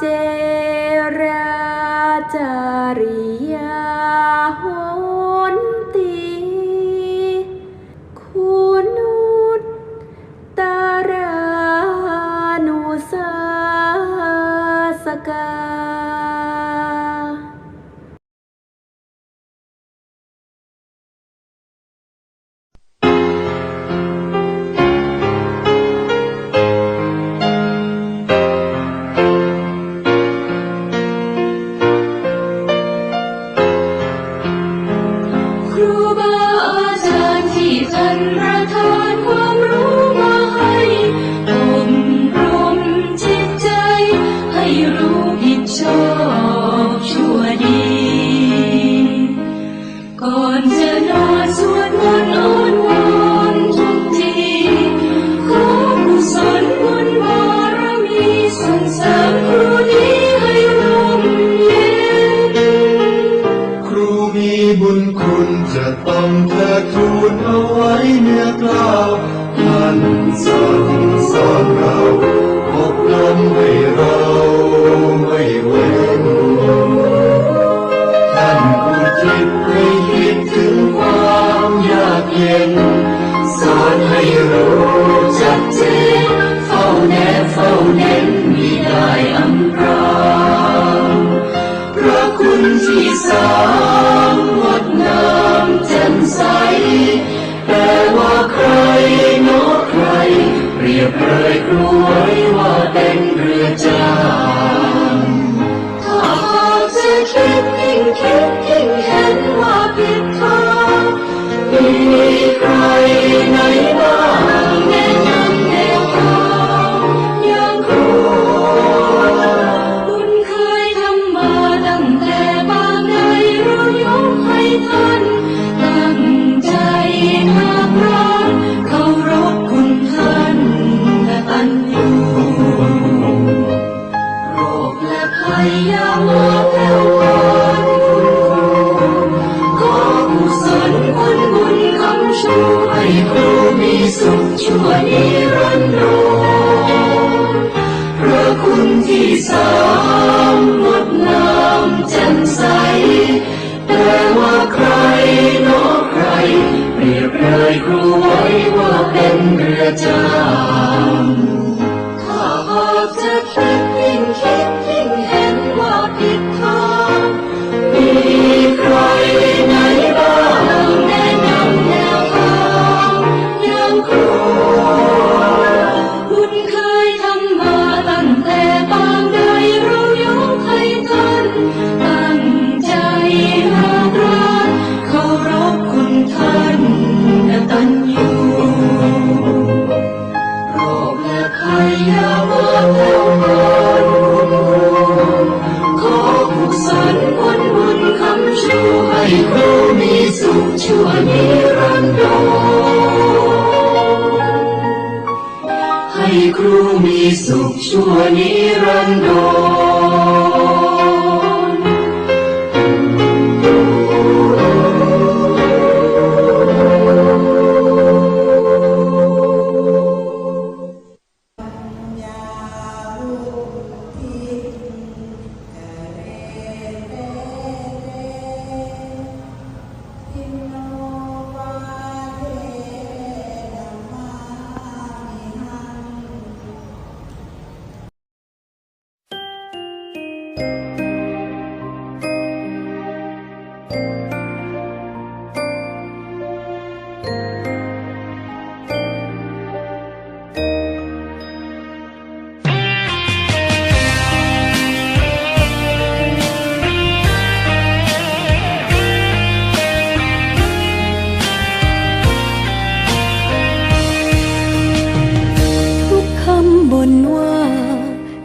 day. รู้ไว้ว่าเป็นเรือจางถ้าหากจะคิดยิ่งคิดยิ่งเห็นว่าผิดทางมีใครนะ สุขชั่วนิรันดรพระคุณที่สามงดงามแจ่มใส แต่ว่าใครนอใคร เปรียบเลยครูไว้ว่าเป็นเรือจ้า ครูมีสุขชั่วนิรันดร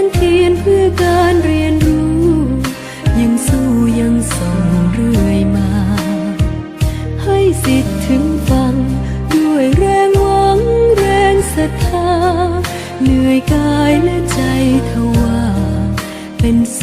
นเทียนเพื่อการเรียนรู้ ยังสู้ยังส่งเรื่อยมา ให้สิทธิ์ถึงฟัง ด้วยแรงหวังแรงศรัทธา เหนื่อยกายและใจทว่า เป็นส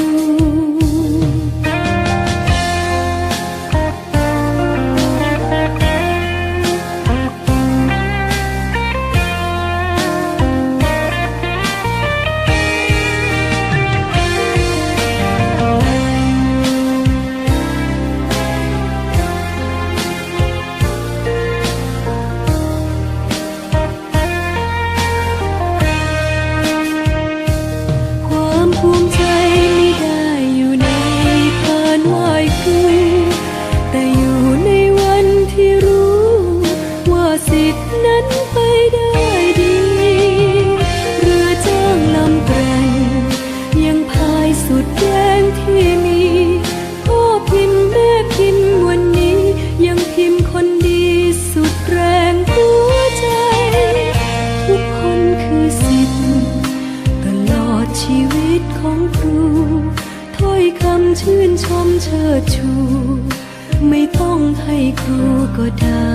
ให้ครูก็ได้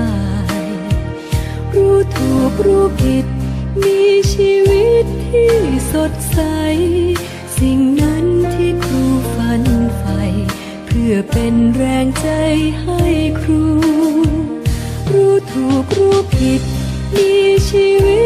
รู้ถูกรู้ผิด มีชีวิตที่สดใส สิ่งนั้นที่ครูฝันใฝ่เพื่อเป็นแรงใจให้ครู รู้ถูกรู้ผิด มีชีวิต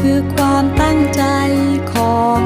คือความตั้งใจของ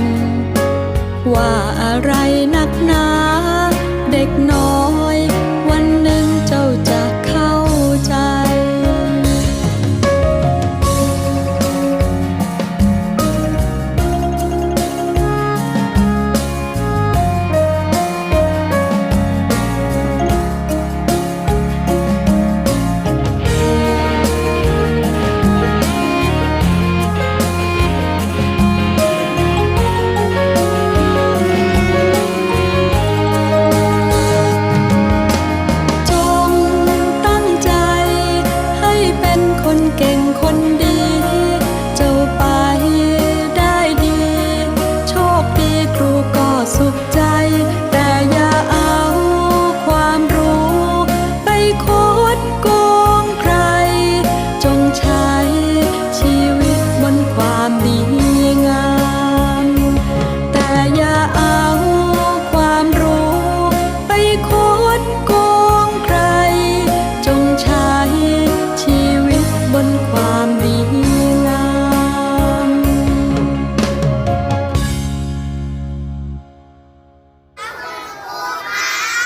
น ว่าอะไรนักหนา